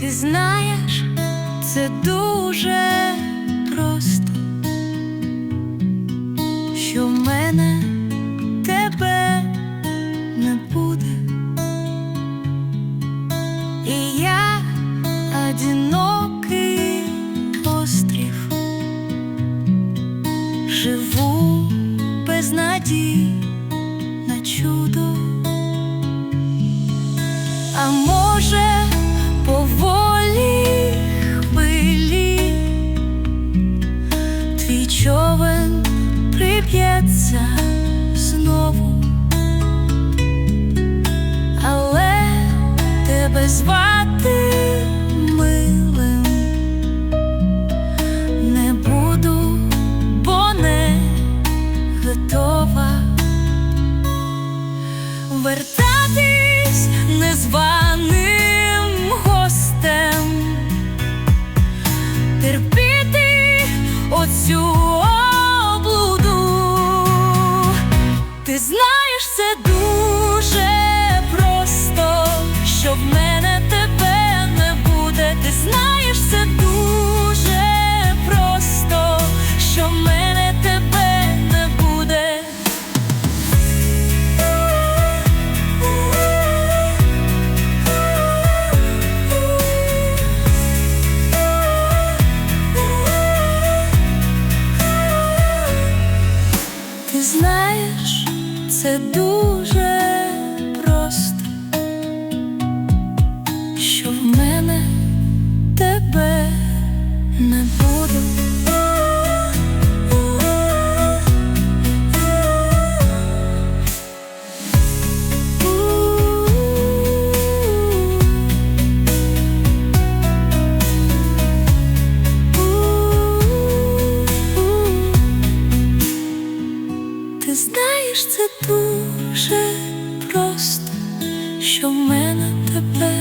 Ти знаєш, це дуже просто, що в мене. серця знову, але тебе звати милим. Не буду, бо не готова. Вертатись незваним гостем, терпіти оцю. Não. це дуже. дуже просто, що в мене тепер.